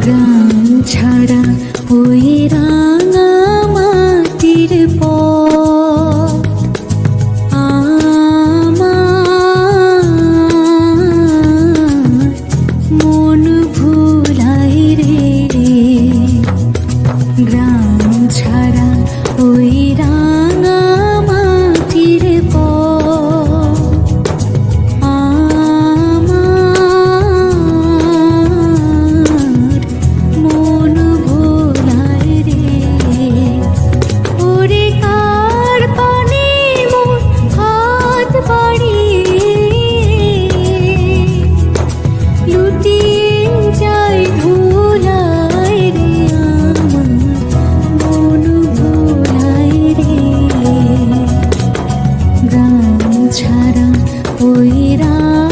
গ্রাম ছাড়া ওই রাঙা মাটির পথ। মন রে গ্রাম ছাড়া ওই 사랑 자랑 보이라.